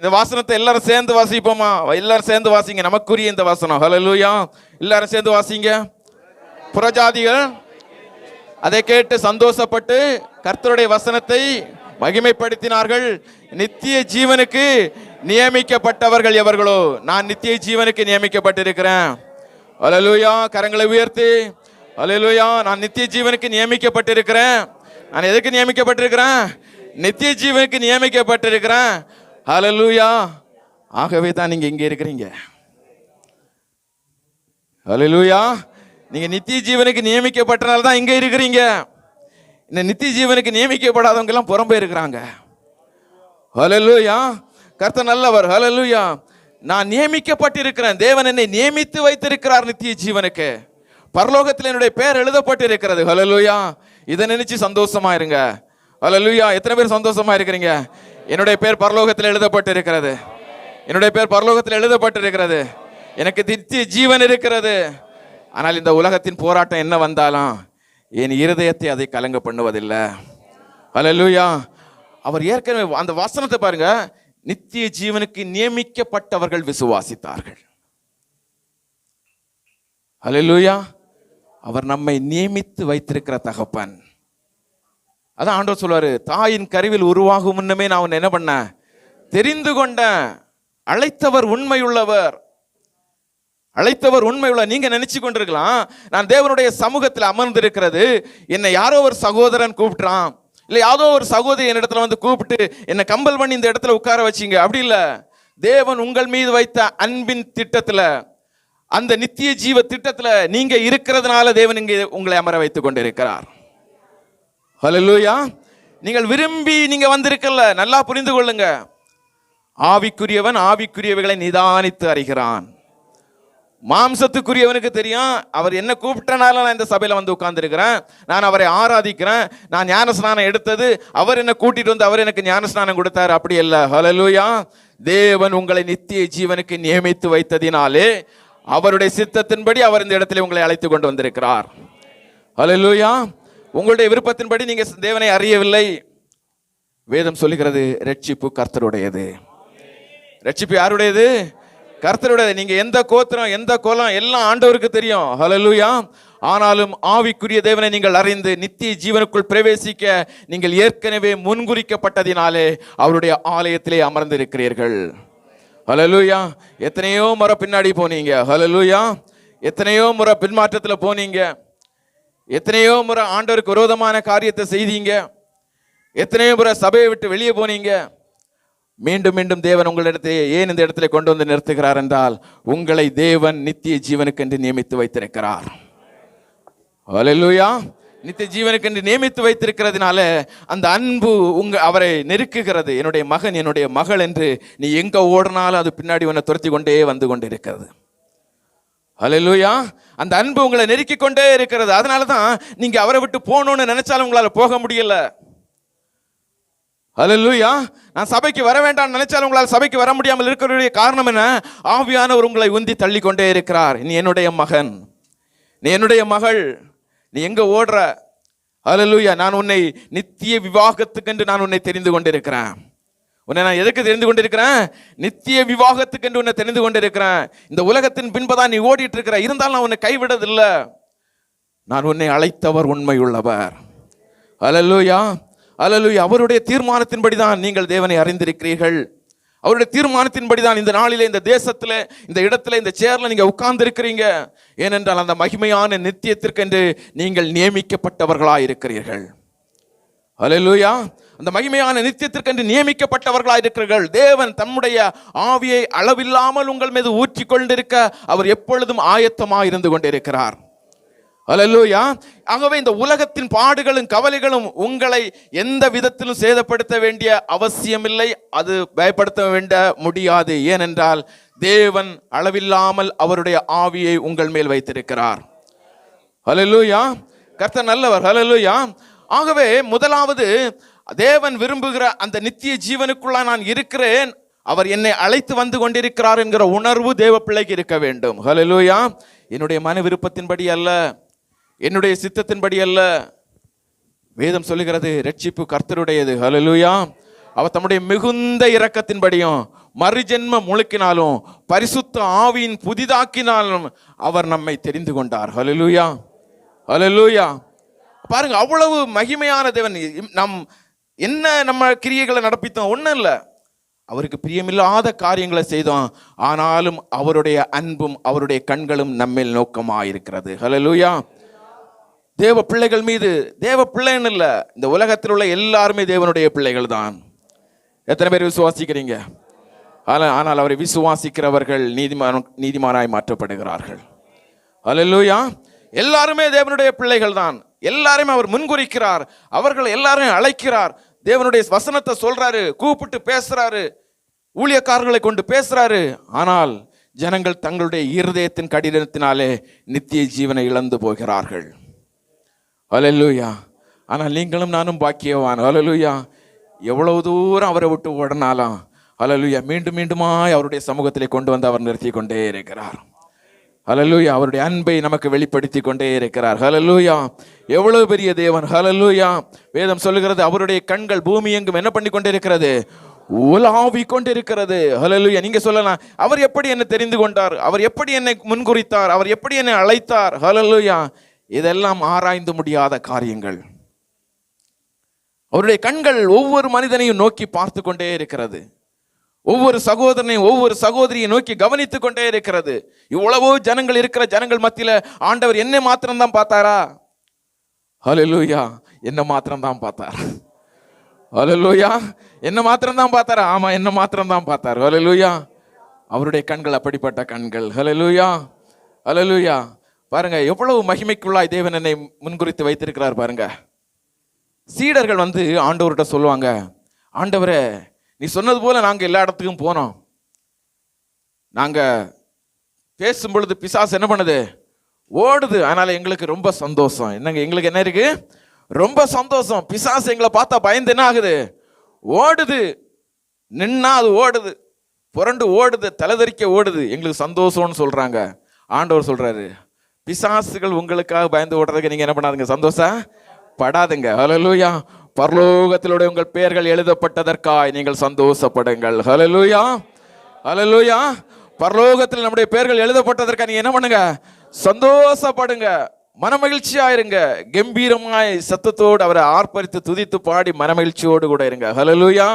இந்த வாசனத்தை எல்லாரும் சேர்ந்து வாசிப்போமா? எல்லாரும் சேர்ந்து வாசிங்க. நமக்குரிய இந்த வாசனம். ஹலலூயா எல்லாரும் சேர்ந்து வாசிங்க. புறஜாதிகள் அதை கேட்டு சந்தோஷப்பட்டு கர்த்தருடைய வசனத்தை மகிமைப்படுத்தினார்கள். நித்திய ஜீவனுக்கு நியமிக்கப்பட்டவர்கள் எவர்களோ? நான் நித்திய ஜீவனுக்கு நியமிக்கப்பட்டிருக்கிறேன். அலலுயா கரங்களை உயர்த்தி. அலலுயா நான் நித்திய ஜீவனுக்கு நியமிக்கப்பட்டிருக்கிறேன். நான் எதுக்கு நியமிக்கப்பட்டிருக்கிறேன்? நித்திய ஜீவனுக்கு நியமிக்கப்பட்டிருக்கிறேன். ஹலலூயா ஆகவே தான் நீங்க இங்க இருக்கிறீங்க. ஹலலூயா நீங்க நித்திய ஜீவனுக்கு நியமிக்கப்பட்டனால தான் இங்க இருக்கிறீங்க. இந்த நித்திய ஜீவனுக்கு நியமிக்கப்படாதவங்க எல்லாம் புறம்பே இருக்கிறாங்க. ஹலலூயா கர்த்த நல்லவர். ஹலலூயா நான் நியமிக்கப்பட்டிருக்கிறேன். தேவன் என்னை நியமித்து வைத்திருக்கிறார் நித்திய ஜீவனுக்கு. பரலோகத்தில் என்னுடைய பெயர் எழுதப்பட்டிருக்கிறது. ஹலலூயா இதை நினைச்சு சந்தோஷமா இருங்க. ஹலலூயா எத்தனை பேர் சந்தோஷமா இருக்கிறீங்க? என்னுடைய பேர் பரலோகத்தில் எழுதப்பட்டிருக்கிறது. என்னுடைய பேர் பரலோகத்தில் எழுதப்பட்டிருக்கிறது. எனக்கு தித்திய ஜீவன் இருக்கிறது. ஆனால் இந்த உலகத்தின் போராட்டம் என்ன வந்தாலும் என் இருதயத்தை அதை கலங்க பண்ணுவதில்லை. ஹalleluya அவர் ஏற்கனவே அந்த வசனத்தை பாருங்க. நித்திய ஜீவனுக்கு நியமிக்கப்பட்டவர்கள் விசுவாசித்தார்கள். அலலூயா அவர் நம்மை நியமித்து வைத்திருக்கிற தகப்பன். அதான் ஆண்டவர் சொல்வார் தாயின் கருவில் உருவாகும் முன்னமே நான் உன்னை என்ன பண்ணேன்? தெரிந்து கொண்டேன் அழைத்தவர் உண்மையுள்ளவர். அழைத்தவர் உண்மையுள்ள நீங்க நினைச்சு கொண்டிருக்கலாம் நான் தேவனுடைய சமூகத்தில் அமர்ந்திருக்கிறது என்னை யாரோ ஒரு சகோதரன் கூப்பிட்டுறான் இல்லை யாரோ ஒரு சகோதரி என்னிடத்துல வந்து கூப்பிட்டு என்னை கம்பல் பண்ணி இந்த இடத்துல உட்கார வச்சீங்க. அப்படி இல்லை. தேவன் உங்கள் மீது வைத்த அன்பின் திட்டத்தில் அந்த நித்திய ஜீவ திட்டத்தில் நீங்க இருக்கிறதுனால தேவன் இங்கே உங்களை அமர வைத்துக் கொண்டிருக்கிறார். ஹalleluya நீங்கள் விரும்பி நீங்க வந்திருக்கல நல்லா புரிந்து கொள்ளுங்க. ஆவிக்குரியவன் ஆவிக்குரியவைகளை நிதானித்து அறிகிறான். மாம்சத்துக்குரியவனுக்கு தெரியும் அவர் என்ன கூப்பிட்டனால நான் இந்த சபையில் வந்து உட்கார்ந்துருக்கிறேன். நான் அவரை ஆராதிக்கிறேன். நான் ஞானஸ்நானம் எடுத்தது அவர் என்ன கூட்டிட்டு வந்து அவர் எனக்கு ஞானஸ்நானம் கொடுத்தார். அப்படி இல்லை. ஹலலூயா தேவன் உங்களை நித்திய ஜீவனுக்கு நியமித்து வைத்ததினாலே அவருடைய சித்தத்தின்படி அவர் இந்த இடத்துல உங்களை அழைத்து கொண்டு வந்திருக்கிறார். ஹலலூயா உங்களுடைய விருப்பத்தின்படி நீங்க தேவனை அறியவில்லை. வேதம் சொல்லுகிறது ரட்சிப்பு கர்த்தருடையது. ரட்சிப்பு யாருடையது? கர்த்தருடையது. நீங்க எந்த கோத்திரம் எந்த கோலம் எல்லாம் ஆண்டவருக்கு தெரியும். ஹலலூயா ஆனாலும் ஆவிக்குரிய தேவனை நீங்கள் அறிந்து நித்திய ஜீவனுக்குள் பிரவேசிக்க நீங்கள் ஏற்கனவே முன்குறிக்கப்பட்டதினாலே அவருடைய ஆலயத்திலே அமர்ந்திருக்கிறீர்கள். ஹலலூயா எத்தனையோ முறை பின்னாடி போனீங்க. ஹலலூயா எத்தனையோ முறை பின்மாற்றத்தில் போனீங்க. எத்தனையோ முறை ஆண்டவருக்கு விரோதமான காரியத்தை செய்தீங்க. எத்தனையோ முறை சபையை விட்டு வெளியே போனீங்க. மீண்டும் மீண்டும் தேவன் உங்களிடத்தை ஏன் இந்த இடத்துல கொண்டு வந்து நிறுத்துகிறார் என்றால் உங்களை தேவன் நித்திய ஜீவனுக்கென்று நியமித்து வைத்திருக்கிறார். ஹalleluya நித்திய ஜீவனுக்கென்று நியமித்து வைத்திருக்கிறதுனால அந்த அன்பு உங்க அவரை நெருக்குகிறது. என்னுடைய மகன் என்னுடைய மகள் என்று நீ எங்க ஓடினாலும் அது பின்னாடி உன்னை துரத்தி கொண்டே வந்து கொண்டிருக்கிறது. ஹalleluya. அந்த அன்பு உங்களை நெருக்கி கொண்டே இருக்கிறது. அதனால தான் நீங்கள் அவரை விட்டு போகணும்னு நினைச்சாலும் உங்களால் போக முடியல. ஹalleluya. நான் சபைக்கு வர வேண்டாம்னு நினைச்சாலும் உங்களால் சபைக்கு வர முடியாமல் இருக்கிறதுடைய காரணம் என்ன? ஆவியானவர் உங்களை உந்தி தள்ளி கொண்டே இருக்கிறார். நீ என்னுடைய மகன். நீ என்னுடைய மகள். நீ எங்கே ஓடுற? ஹalleluya. நான் உன்னை நித்திய விவாகத்துக்கென்று நான் உன்னை தெரிந்து கொண்டிருக்கிறேன். உன்னை நான் எதுக்கு தெரிந்து கொண்டிருக்கிறேன்? நித்திய விவாகத்துக்கென்று உன்னை தெரிந்து கொண்டிருக்கிறேன். இந்த உலகத்தின் பின்பதான் நீ ஓடிட்டு இருக்கிற இருந்தாலும் நான் உன்னை கைவிடதில்லை. நான் உன்னை அழைத்தவர் உண்மையுள்ளவர். ஹalleluya ஹalleluya அவருடைய தீர்மானத்தின்படி தான் நீங்கள் தேவனை அறிந்திருக்கிறீர்கள். அவருடைய தீர்மானத்தின்படி தான் இந்த நாளிலே இந்த தேசத்தில் இந்த இடத்துல இந்த சேரில் நீங்கள் உட்கார்ந்துருக்கிறீங்க. ஏனென்றால் அந்த மகிமையான நித்தியத்திற்கென்று நீங்கள் நியமிக்கப்பட்டவர்களாக இருக்கிறீர்கள் ஹalleluya அந்த மகிமையான நித்தியத்திற்கென்று நியமிக்கப்பட்டவர்களாக இருக்கிறீர்கள் தேவன் தம்முடைய ஆவியை அளவில்லாமல் உங்கள் மீது ஊற்றி கொண்டிருக்க அவர் எப்பொழுதும் ஆயத்தமாக இருந்து கொண்டிருக்கிறார். அலல்லூயா ஆகவே இந்த உலகத்தின் பாடுகளும் கவலைகளும் உங்களை எந்த விதத்திலும் சேதப்படுத்த வேண்டிய அவசியமில்லை. அது பயப்படுத்த வேண்ட முடியாது. ஏனென்றால் தேவன் அளவில்லாமல் அவருடைய ஆவியை உங்கள் மேல் வைத்திருக்கிறார். ஹalleluya கர்த்தர் நல்லவர். ஹalleluya ஆகவே முதலாவது தேவன் விரும்புகிற அந்த நித்திய ஜீவனுக்குள்ளா நான் இருக்கிறேன். அவர் என்னை அழைத்து வந்து கொண்டிருக்கிறார் என்கிற உணர்வு தேவ பிள்ளைக்கு இருக்க வேண்டும். ஹலலூயா என்னுடைய மன விருப்பத்தின்படி அல்ல. என்னுடைய சித்தத்தின்படி அல்ல. வேதம் சொல்லுகிறது ரட்சிப்பு கர்த்தருடையது. ஹலலூயா அவர் தம்முடைய மிகுந்த இரக்கத்தின்படியும் மறுஜென்ம முழுக்கினாலும் பரிசுத்த ஆவியின் புதிதாக்கினாலும் அவர் நம்மை தெரிந்து கொண்டார். ஹலலூயா ஹலலூயா பாருங்க அவ்வளவு மகிமையான தேவன். நம் என்ன நம்ம கிரியைகளை நடப்பித்தோம்? ஒன்றும் இல்லை. அவருக்கு பிரியமில்லாத காரியங்களை செய்தோம். ஆனாலும் அவருடைய அன்பும் அவருடைய கண்களும் நம்மேல் நோக்கமாயிருக்கிறது. ஹலலூயா தேவ பிள்ளைகள் மீது தேவ பிள்ளைன்னு இல்லை. இந்த உலகத்தில் உள்ள எல்லாருமே தேவனுடைய பிள்ளைகள் தான். எத்தனை பேர் விசுவாசிக்கிறீங்க? ஆனால் ஆனால் அவரை விசுவாசிக்கிறவர்கள் நீதிமான் நீதிமானாய் மாற்றப்படுகிறார்கள். அலல்லூயா எல்லாருமே தேவனுடைய பிள்ளைகள் தான். எல்லாரையும் அவர் முன்குறிக்கிறார். அவர்கள் எல்லாரையும் அழைக்கிறார். தேவனுடைய வசனத்தை சொல்றாரு கூப்பிட்டு பேசுறாரு ஊழியக்காரர்களை கொண்டு பேசுறாரு. ஆனால் ஜனங்கள் தங்களுடைய இருதயத்தின் கடினத்தினாலே நித்திய ஜீவனை இழந்து போகிறார்கள். அலலுயா ஆனால் நீங்களும் நானும் பாக்கியவான். அலலுயா எவ்வளவு தூரம் அவரை விட்டு ஓடனாலாம் அலலுயா மீண்டும் மீண்டுமாய் அவருடைய சமூகத்திலே கொண்டு வந்து அவர் நிறுத்தி கொண்டே இருக்கிறார். ஹலலூயா அவருடைய அன்பை நமக்கு வெளிப்படுத்தி கொண்டே இருக்கிறார். ஹலலூயா எவ்வளவு பெரிய தேவன். ஹலலூயா வேதம் சொல்லுகிறது அவருடைய கண்கள் பூமி எங்கும் என்ன பண்ணி கொண்டே இருக்கிறது உலாவி கொண்டிருக்கிறது ஹலலுயா நீங்க சொல்லலாம் அவர் எப்படி என்னை தெரிந்து கொண்டார்? அவர் எப்படி என்னை முன்குறித்தார்? அவர் எப்படி என்னை அழைத்தார்? ஹலலுயா இதெல்லாம் ஆராய்ந்து முடியாத காரியங்கள். அவருடைய கண்கள் ஒவ்வொரு மனிதனையும் நோக்கி பார்த்து கொண்டே இருக்கிறது. ஒவ்வொரு சகோதரனையும் ஒவ்வொரு சகோதரியை நோக்கி கவனித்துக் கொண்டே இருக்கிறது. இவ்வளவோ ஜனங்கள் இருக்கிற ஜனங்கள் மத்தியில் ஆண்டவர் என்ன மாத்திரம்தான் பார்த்தாரா? ஹalleluya. என்ன மாத்திரம்தான் பார்த்தார். ஹalleluya. என்ன மாத்திரம்தான் பார்த்தாரா? ஆமா என்ன மாத்திரம்தான் பார்த்தார். ஹalleluya. அவருடைய கண்கள் அப்படிப்பட்ட கண்கள். ஹலலூயா ஹalleluya. பாருங்க எவ்வளவு மகிமைக்குள்ளாய் தேவன் என்னை முன்குறித்து வைத்திருக்கிறார் பாருங்க. சீடர்கள் வந்து ஆண்டவர்கிட்ட சொல்லுவாங்க ஆண்டவரே நீ சொன்னது போல நாங்கள் எல்லா இடத்துக்கும் போனோம். நாங்கள் பேசும் பொழுது பிசாசு என்ன பண்ணுது? ஓடுது. அதனால் எங்களுக்கு ரொம்ப சந்தோஷம். என்னங்க எங்களுக்கு என்ன இருக்குது ரொம்ப சந்தோஷம். பிசாசு எங்களை பார்த்தா பயந்து என்ன ஆகுது? ஓடுது. நின்னா அது ஓடுது. புரண்டு ஓடுது. தலைதறிக்க ஓடுது. எங்களுக்கு சந்தோஷம்னு சொல்கிறாங்க ஆண்டவர் சொல்கிறாரு பிசாசுகள் உங்களுக்காக பயந்து ஓடுறதுக்கு நீங்கள் என்ன பண்ணாதுங்க? சந்தோஷம்? படாதுங்க. அலலூயா பரலோகத்திலுடைய உங்கள் பெயர்கள் எழுதப்பட்டதற்காய் நீங்கள் சந்தோஷப்படுங்கள். ஹலலூயா ஹலலூயா பரலோகத்தில் நம்முடைய பெயர்கள் எழுதப்பட்டதற்காக நீங்க என்ன பண்ணுங்க? சந்தோஷப்படுங்க. மனமகிழ்ச்சியா இருங்க கம்பீரமாய் சத்தத்தோடு அவரை ஆர்ப்பரித்து துதித்து பாடி மனமகிழ்ச்சியோடு கூட இருங்க. ஹலலூயா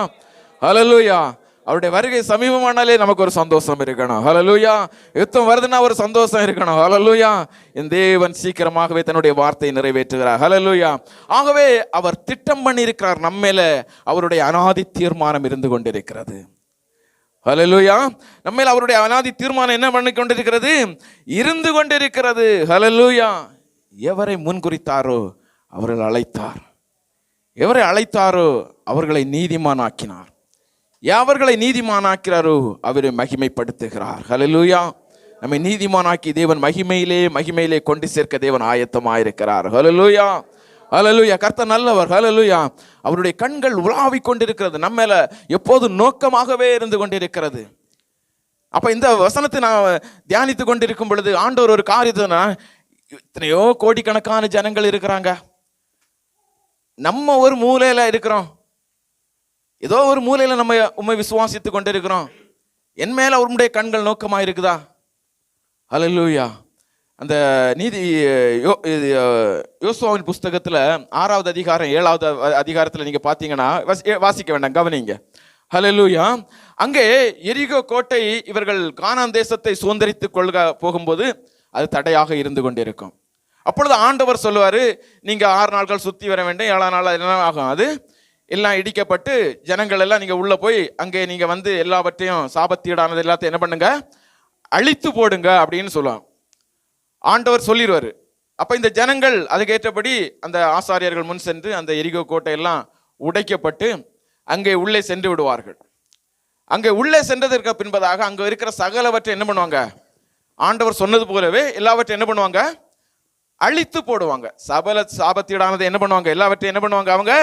ஹலலூயா அவருடைய வருகை சமீபமானாலே நமக்கு ஒரு சந்தோஷம் இருக்கணும். ஹலலூயா யுத்தம் வருதுன்னா ஒரு சந்தோஷம் இருக்கணும். ஹலலூயா என் தேவன் சீக்கிரமாகவே தன்னுடைய வார்த்தையை நிறைவேற்றுகிறார். ஹலலூயா ஆகவே அவர் திட்டம் பண்ணியிருக்கிறார் நம்மேல. அவருடைய அனாதி தீர்மானம் இருந்து கொண்டிருக்கிறது. ஹலலூயா நம்மேல அவருடைய அனாதி தீர்மானம் என்ன பண்ணி கொண்டிருக்கிறது? இருந்து கொண்டிருக்கிறது. ஹலலூயா எவரை முன்குறித்தாரோ அவர்கள் அழைத்தார். எவரை அழைத்தாரோ அவர்களை நீதிமானாக்கினார். யாவர்களை நீதிமானாக்கிறாரோ அவரை மகிமைப்படுத்துகிறார். ஹலலூயா நம்மை நீதிமானாக்கி தேவன் மகிமையிலே மகிமையிலே கொண்டு சேர்க்க தேவன் ஆயத்தமாயிருக்கிறார் ஹலலூயா ஹalleluya கர்த்த நல்லவர். ஹalleluya அவருடைய கண்கள் உலாவிக் கொண்டிருக்கிறது. நம்ம மேல எப்போது நோக்கமாகவே இருந்து கொண்டிருக்கிறது. அப்போ இந்த வசனத்தை நான் தியானித்து கொண்டிருக்கும் பொழுது ஆண்டவர் ஒரு காரியத்தை இத்தனையோ கோடிக்கணக்கான ஜனங்கள் இருக்கிறாங்க. நம்ம ஒரு மூலையில் இருக்கிறோம். ஏதோ ஒரு மூலையில் நம்ம உண்மை விசுவாசித்து கொண்டிருக்கிறோம். என் மேலே உம்முடைய கண்கள் நோக்கமாக இருக்குதா? ஹalleluya அந்த நீதி யோ இது, யோசுவாவின் புஸ்தகத்தில் ஆறாவது அதிகாரம் ஏழாவது அதிகாரத்தில் நீங்கள் பார்த்தீங்கன்னா வாசி- வாசிக்க வேண்டாம் கவனிங்க. ஹலலூயா அங்கே எரிகோ கோட்டை இவர்கள் கானான் தேசத்தை சுதந்திரித்து கொள்க போகும்போது அது தடையாக இருந்து கொண்டிருக்கும். அப்பொழுது ஆண்டவர் சொல்லுவார் நீங்கள் ஆறு நாட்கள் சுற்றி வர வேண்டும் ஏழாம் நாள் என்ன ஆகும்? அது எல்லாம் இடிக்கப்பட்டு ஜனங்கள் எல்லாம் நீங்கள் உள்ளே போய் அங்கே நீங்கள் வந்து எல்லாவற்றையும் சாபத்தீடானது எல்லாத்தையும் என்ன பண்ணுங்க? அழித்து போடுங்க அப்படின்னு சொல்லுவாங்க. ஆண்டவர் சொல்லிடுவார் அப்போ இந்த ஜனங்கள் அதுக்கேற்றபடி அந்த ஆசாரியர்கள் முன் சென்று அந்த எரிகோ கோட்டையெல்லாம் உடைக்கப்பட்டு அங்கே உள்ளே சென்று விடுவார்கள். அங்கே உள்ளே சென்றதற்கு பின்பதாக அங்கே இருக்கிற சகலவற்றை என்ன பண்ணுவாங்க? ஆண்டவர் சொன்னது போலவே எல்லாவற்றையும் என்ன பண்ணுவாங்க? அழித்து போடுவாங்க. சபல சாபத்தீடானது என்ன பண்ணுவாங்க? எல்லாவற்றையும் என்ன பண்ணுவாங்க அவங்க?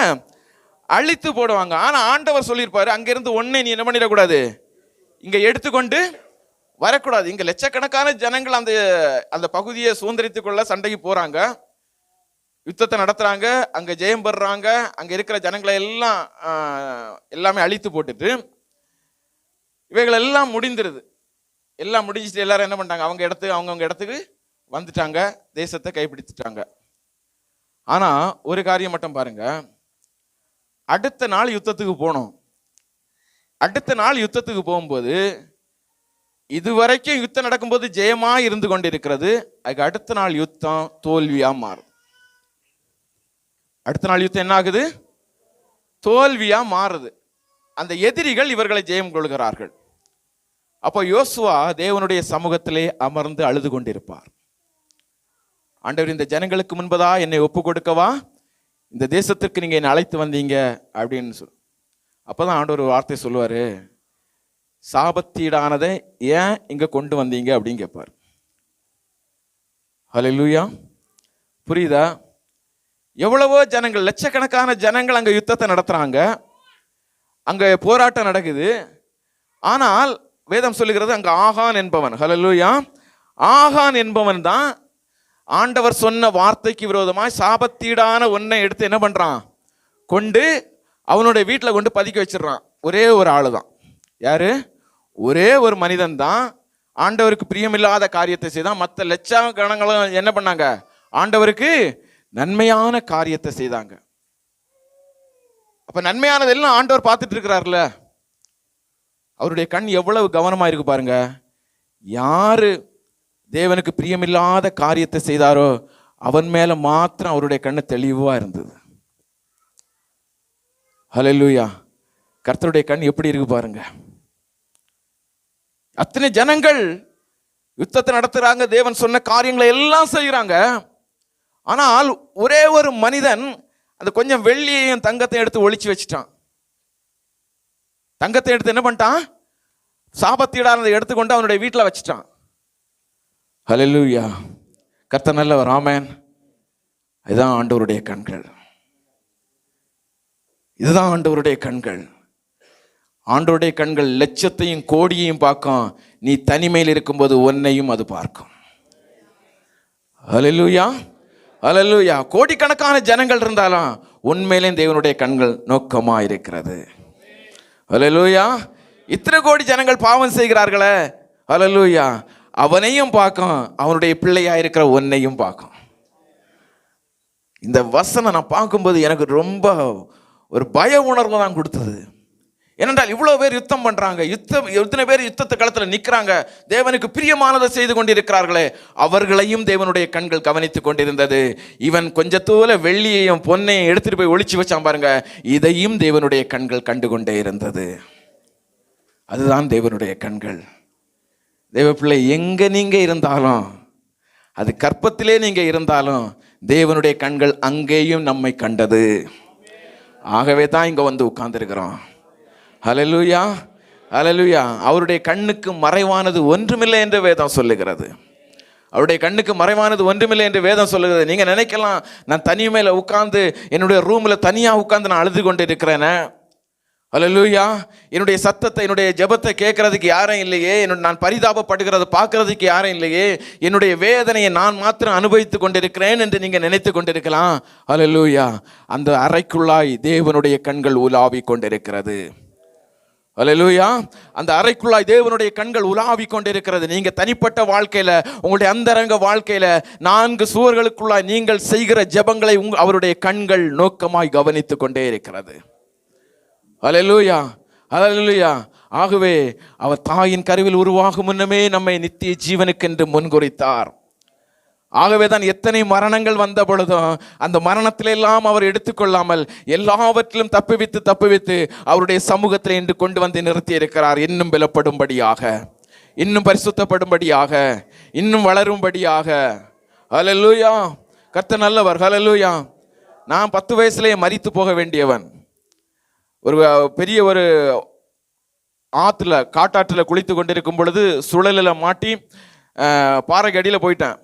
அழித்து போடுவாங்க. ஆனால் ஆண்டவர் சொல்லியிருப்பாரு அங்கேருந்து ஒன்றே நீ என்ன பண்ணிடக்கூடாது? இங்கே எடுத்துக்கொண்டு வரக்கூடாது. இங்கே லட்சக்கணக்கான ஜனங்கள் அந்த அந்த பகுதியை சுதந்திரித்துக் கொள்ள சண்டைக்கு போகிறாங்க யுத்தத்தை நடத்துகிறாங்க அங்கே ஜெயம் பெறுறாங்க அங்கே இருக்கிற ஜனங்களை எல்லாம் எல்லாமே அழித்து போட்டுட்டு இவைகள் எல்லாம் முடிந்துருது. எல்லாம் முடிஞ்சிட்டு எல்லாரும் என்ன பண்ணிட்டாங்க? அவங்க இடத்துக்கு அவங்கவுங்க இடத்துக்கு வந்துட்டாங்க தேசத்தை கைப்பிடிச்சிட்டாங்க. ஆனால் ஒரு காரியம் மட்டும் பாருங்கள் அடுத்த நாள் யுத்தத்துக்கு போனோம். அடுத்த நாள் யுத்தத்துக்கு போகும்போது இதுவரைக்கும் யுத்தம் நடக்கும்போது ஜெயமா இருந்து கொண்டிருக்கிறது. அதுக்கு அடுத்த நாள் யுத்தம் தோல்வியா மாறும். அடுத்த நாள் யுத்தம் என்ன ஆகுது? தோல்வியா மாறுது. அந்த எதிரிகள் இவர்களை ஜெயம் கொள்கிறார்கள். அப்போ யோசுவா தேவனுடைய சமூகத்திலே அமர்ந்து அழுது கொண்டிருப்பார். ஆண்டவர் இந்த ஜனங்களுக்கு முன்பதா என்னை ஒப்பு கொடுக்கவா? இந்த தேசத்திற்கு நீங்கள் என்னை அழைத்து வந்தீங்க அப்படின்னு சொல் அப்பதான் ஆண்டவர் ஒரு வார்த்தை சொல்லுவார். சாபத்தீடானதை ஏன் இங்கே கொண்டு வந்தீங்க அப்படின்னு கேட்பார் ஹலோ லூயா புரியுதா? எவ்வளவோ ஜனங்கள் லட்சக்கணக்கான ஜனங்கள் அங்கே யுத்தத்தை நடத்துகிறாங்க அங்கே போராட்டம் நடக்குது. ஆனால் வேதம் சொல்லுகிறது அங்கே ஆகான் என்பவன். ஹலோ லூயா ஆகான் என்பவன் தான் ஆண்டவர் சொன்ன வார்த்தைக்கு விரோதமாக சாபத்தீடான ஒன்றை எடுத்து என்ன பண்ணுறான் கொண்டு அவனுடைய வீட்டில் கொண்டு பதுக்கி வச்சிடுறான். ஒரே ஒரு ஆளு தான் யார்? ஒரே ஒரு மனிதன் தான் ஆண்டவருக்கு பிரியமில்லாத காரியத்தை செய்தான். மற்ற லட்ச கணங்களும் என்ன பண்ணாங்க? ஆண்டவருக்கு நன்மையான காரியத்தை செய்தாங்க. அப்போ நன்மையானதெல்லாம் ஆண்டவர் பார்த்துட்டு இருக்கிறார்ல. அவருடைய கண் எவ்வளவு கவனமாக இருக்கு பாருங்க. யாரு தேவனுக்கு பிரியமில்லாத காரியத்தை செய்தாரோ அவன் மேலே மாத்திரம் அவருடைய கண்ணு தெளிவாக இருந்தது. ஹalleluya கர்த்தருடைய கண் எப்படி இருக்கு பாருங்க. அத்தனை ஜனங்கள் யுத்தத்தை நடத்துகிறாங்க தேவன் சொன்ன காரியங்களை எல்லாம் செய்கிறாங்க ஆனால் ஒரே ஒரு மனிதன் அந்த கொஞ்சம் வெள்ளியையும் தங்கத்தையும் எடுத்து ஒழிச்சு வச்சிட்டான். தங்கத்தை எடுத்து என்ன பண்ணிட்டான்? சாபத்தீடானதை எடுத்துக்கொண்டு அவனுடைய வீட்டில் வச்சிட்டான். ஹலலூயா கர்த்தர் நல்லவர் ஆமென். இதுதான் ஆண்டவருடைய கண்கள். இதுதான் ஆண்டவருடைய கண்கள். ஆண்டவருடைய கண்கள் லட்சத்தையும் கோடியையும் பார்க்கும். நீ தனிமையில் இருக்கும்போது ஒன்னையும் அது பார்க்கும். ஹalleluya ஹalleluya கோடிக்கணக்கான ஜனங்கள் இருந்தாலும் உண்மையிலே தேவனுடைய கண்கள் நோக்கமா இருக்கிறது. ஹalleluya இத்தனை கோடி ஜனங்கள் பாவம் செய்கிறார்களே. ஹalleluya அவனையும் பார்க்கும் அவனுடைய பிள்ளையாக இருக்கிற உன்னையும் பார்க்கும். இந்த வசனம் நான் பார்க்கும்போது எனக்கு ரொம்ப ஒரு பய உணர்வு தான் கொடுத்தது. ஏனென்றால் இவ்வளோ பேர் யுத்தம் பண்ணுறாங்க யுத்தம் எத்தனை பேர் யுத்தத்து களத்தில் நிற்கிறாங்க தேவனுக்கு பிரியமானதை செய்து கொண்டிருக்கிறார்களே அவர்களையும் தேவனுடைய கண்கள் கவனித்து கொண்டிருந்தது. இவன் கொஞ்சத்தூல வெள்ளியையும் பொன்னையும் எடுத்துகிட்டு போய் ஒழிச்சு வச்சான் பாருங்க இதையும் தேவனுடைய கண்கள் கண்டு கொண்டே இருந்தது. அதுதான் தேவனுடைய கண்கள். தேவ பிள்ளை நீங்கள் இருந்தாலும் அது கற்பத்திலே நீங்கள் இருந்தாலும் தேவனுடைய கண்கள் அங்கேயும் நம்மை கண்டது. ஆகவே தான் இங்கே வந்து உட்கார்ந்துருக்கிறோம். ஹalleluya ஹalleluya அவருடைய கண்ணுக்கு மறைவானது ஒன்றுமில்லை என்று வேதம் சொல்லுகிறது. அவருடைய கண்ணுக்கு மறைவானது ஒன்றுமில்லை என்று வேதம் சொல்லுகிறது. நீங்கள் நினைக்கலாம் நான் தனியும் மேலே உட்காந்து என்னுடைய ரூமில் தனியாக உட்காந்து நான் அழுது கொண்டு இருக்கிறேன்னு அலலூயா என்னுடைய சத்தத்தை என்னுடைய ஜெபத்தை கேட்கறதுக்கு யாரும் இல்லையே. என்னோட நான் பரிதாபப்படுகிறத பார்க்கறதுக்கு யாரும் இல்லையே. என்னுடைய வேதனையை நான் மாத்திரம் அனுபவித்து கொண்டிருக்கிறேன் என்று நீங்கள் நினைத்து கொண்டிருக்கலாம். அலலூயா அந்த அறைக்குள்ளாய் தேவனுடைய கண்கள் உலாவிக் கொண்டிருக்கிறது. அலலூயா அந்த அறைக்குள்ளாய் தேவனுடைய கண்கள் உலாவி கொண்டிருக்கிறது. நீங்கள் தனிப்பட்ட வாழ்க்கையில் உங்களுடைய அந்தரங்க வாழ்க்கையில் நான்கு சுவர்களுக்குள்ளாய் நீங்கள் செய்கிற ஜெபங்களை உங் அவருடைய கண்கள் நோக்கமாய் கவனித்து கொண்டே இருக்கிறது. அலலூயா அலலூயா ஆகவே அவர் தாயின் கருவில் உருவாகும் முன்னமே நம்மை நித்திய ஜீவனுக்கென்று முன்குறித்தார். ஆகவே தான் எத்தனை மரணங்கள் வந்த பொழுதும் அந்த மரணத்திலெல்லாம் அவர் எடுத்துக்கொள்ளாமல் எல்லாவற்றிலும் தப்புவித்து தப்புவித்து அவருடைய சமூகத்தில் என்று கொண்டு வந்து நிறுத்தி இருக்கிறார் இன்னும் பலப்படும்படியாக இன்னும் பரிசுத்தப்படும்படியாக இன்னும் வளரும்படியாக. ஹalleluya கத்த நல்லவர். ஹalleluya நான் பத்து வயசுலேயே மறித்து போக வேண்டியவன். ஒரு பெரிய ஒரு ஆற்றுல காட்டாற்றில் குளித்து கொண்டிருக்கும் பொழுது சுழலில் மாட்டி பாறைக்கு அடியில் போயிட்டேன்.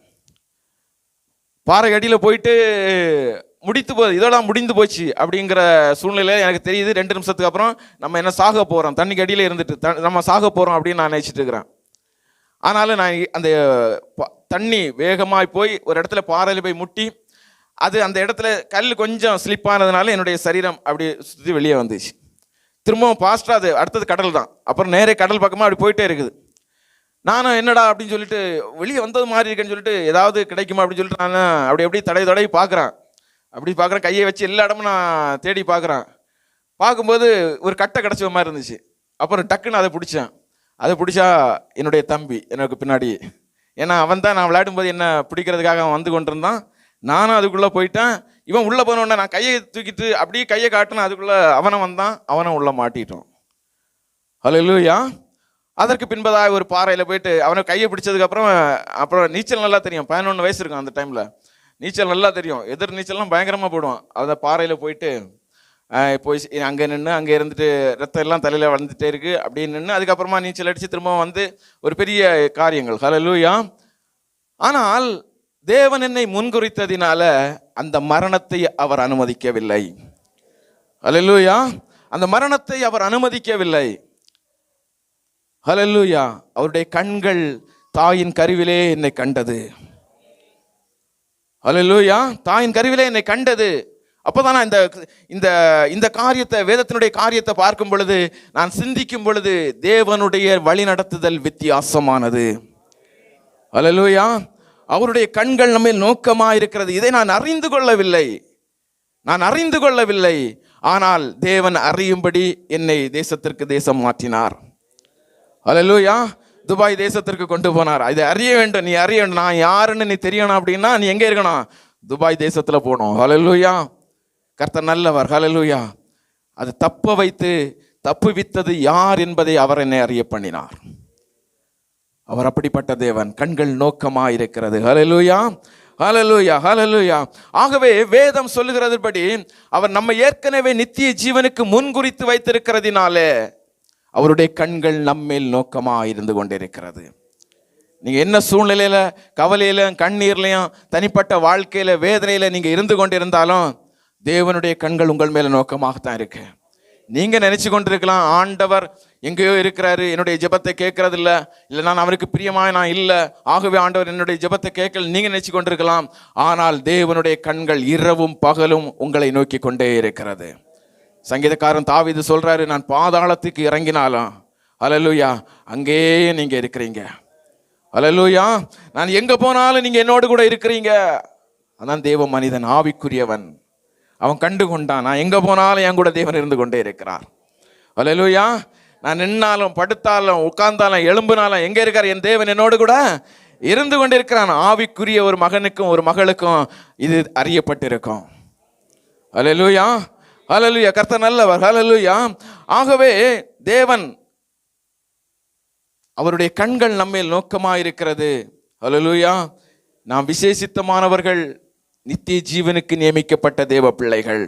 பாறை அடியில் போயிட்டு முடித்து போ இதெல்லாம் முடிந்து போச்சு அப்படிங்கிற சூழ்நிலை எனக்கு தெரியுது. ரெண்டு நிமிஷத்துக்கு அப்புறம் நம்ம என்ன சாக போகிறோம் தண்ணிக்கு அடியில் இருந்துட்டு த- நம்ம சாக போகிறோம் அப்படின்னு நான் நினச்சிட்டு இருக்கிறேன். ஆனாலும் நான் அந்த ப- தண்ணி வேகமாக போய் ஒரு இடத்துல பாறையில் போய் முட்டி அது அந்த இடத்துல கல் கொஞ்சம் ஸ்லிப் ஆனதுனால என்னுடைய சரீரம் அப்படி சுற்றி வெளியே வந்துச்சு. திரும்பவும் ஃபாஸ்ட்டாக அது அடுத்தது கடல் தான். அப்புறம் நேரே கடல் பக்கமாக அப்படி போயிட்டே இருக்குது. நானும் என்னடா அப்படின்னு சொல்லிட்டு வெளியே வந்தது மாதிரி இருக்கேன்னு சொல்லிட்டு ஏதாவது கிடைக்குமா அப்படின்னு சொல்லிட்டு நான் அப்படி எப்படி தடை தடவி பார்க்குறேன். அப்படி பார்க்குறேன் கையை வச்சு எல்லா இடமும் நான் தேடி பார்க்குறேன். பார்க்கும்போது ஒரு கட்டை கிடச்ச மாதிரி இருந்துச்சு. அப்புறம் டக்குன்னு அதை பிடிச்சேன். அதை பிடிச்சா என்னுடைய தம்பி எனக்கு பின்னாடி. ஏன்னா அவன் தான் நான் விளையாடும்போது என்ன பிடிக்கிறதுக்காக அவன் வந்து கொண்டிருந்தான். நானும் அதுக்குள்ளே போயிட்டேன். இவன் உள்ளே போனோடனே நான் கையை தூக்கிட்டு அப்படியே கையை காட்டினேன் அதுக்குள்ளே அவனை வந்தான். அவனை உள்ளே மாட்டிட்டோம் இல்லையா அதற்கு பின்பதாக ஒரு பாறையில் போயிட்டு அவனை கையை பிடிச்சதுக்கப்புறம் அப்புறம் நீச்சல் நல்லா தெரியும். பதினொன்று வயசு இருக்கும் அந்த டைமில் நீச்சல் நல்லா தெரியும். எதிர் நீச்சல்லாம் பயங்கரமாக போடுவான். அந்த பாறையில் போயிட்டு போய் அங்கே நின்று அங்கே இருந்துட்டு ரத்தம் எல்லாம் தலையில் வளர்ந்துட்டே இருக்குது அப்படின்னு நின்று அதுக்கப்புறமா நீச்சல் அடித்து திரும்ப வந்து ஒரு பெரிய காரியங்கள். ஹலோ லூயா ஆனால் தேவன் என்னை முன்குறித்ததினால அந்த மரணத்தை அவர் அனுமதிக்கவில்லை. ஹalleluya அந்த மரணத்தை அவர் அனுமதிக்கவில்லை. ஹலல்லூயா அவருடைய கண்கள் தாயின் கருவிலே என்னை கண்டது. ஹலல்லூயா தாயின் கருவிலே என்னை கண்டது. அப்போதான் நான் இந்த இந்த இந்த காரியத்தை வேதத்தினுடைய காரியத்தை பார்க்கும் பொழுது நான் சிந்திக்கும் பொழுது தேவனுடைய வழிநடத்துதல் வித்தியாசமானது. ஹalleluya அவருடைய கண்கள் நம்ம நோக்கமாக இருக்கிறது இதை நான் அறிந்து கொள்ளவில்லை. நான் அறிந்து கொள்ளவில்லை. ஆனால் தேவன் அறியும்படி என்னை தேசத்திற்கு தேசம் மாற்றினார். அலலூயா துபாய் தேசத்திற்கு கொண்டு போனார். இதை அறிய வேண்டும். நீ அறிய வேண்டும். நான் யாருன்னு நீ தெரியணும் அப்படின்னா நீ எங்கே இருக்கணும்? துபாய் தேசத்தில் போகணும். ஹலலூயா கர்த்தர் நல்லவர். ஹலலூயா அது தப்ப வைத்து தப்பு வித்தது யார் என்பதை அவர் என்னை அறிய பண்ணினார். அவர் அப்படிப்பட்ட தேவன். கண்கள் நோக்கமாக இருக்கிறது ஹலலூயா ஹலலூயா ஹலலூயா ஆகவே வேதம் சொல்லுகிறதுபடி அவர் நம்ம ஏற்கனவே நித்திய ஜீவனுக்கு முன்குறித்து வைத்திருக்கிறதினாலே அவருடைய கண்கள் நம்மேல் நோக்கமாக இருந்து கொண்டிருக்கிறது. நீங்கள் என்ன சூழ்நிலையில் கவலையில கண்ணீர்லையும் தனிப்பட்ட வாழ்க்கையில் வேதனையில் நீங்கள் இருந்து கொண்டிருந்தாலும் தேவனுடைய கண்கள் உங்கள் மேல நோக்கமாகத்தான் இருக்கு. நீங்க நினைச்சு கொண்டிருக்கலாம் ஆண்டவர் எங்கேயோ இருக்கிறாரு என்னுடைய ஜெபத்தை கேட்கறது இல்ல நான் அவருக்கு பிரியமாக நான் இல்லை ஆகவே ஆண்டவர் என்னுடைய ஜெபத்தை கேட்கல நீங்க நினைச்சு கொண்டிருக்கலாம் ஆனால் தேவனுடைய கண்கள் இரவும் பகலும் உங்களை நோக்கி கொண்டே இருக்கிறது. சங்கீதக்காரன் தாவிது சொல்றாரு நான் பாதாளத்துக்கு இறங்கினாலும் அலலுயா அங்கேயே நீங்க இருக்கிறீங்க. ஹalleluya நான் எங்க போனாலும் நீங்க என்னோடு கூட இருக்கிறீங்க. அதான் தேவ மனிதன் ஆவிக்குரியவன். அவன் கண்டு கொண்டான் நான் எங்கே போனாலும் என் கூட தேவன் இருந்து கொண்டே இருக்கிறார். ஹalleluya நான் நின்னாலும் படுத்தாலும் உட்கார்ந்தாலும் எழும்புனாலும் எங்கே இருக்கார்? என் தேவன் என்னோடு கூட இருந்து கொண்டிருக்கிறான். ஆவிக்குரிய ஒரு மகனுக்கும் ஒரு மகளுக்கும் இது அறியப்பட்டிருக்கும். ஹalleluya அலலுயா கர்த்த நல்லவர். அலலுயா ஆகவே தேவன் அவருடைய கண்கள் நம்மேல் நோக்கமாக இருக்கிறது அலலுயா நாம் விசேஷித்தமானவர்கள் நித்திய ஜீவனுக்கு நியமிக்கப்பட்ட தேவ பிள்ளைகள்.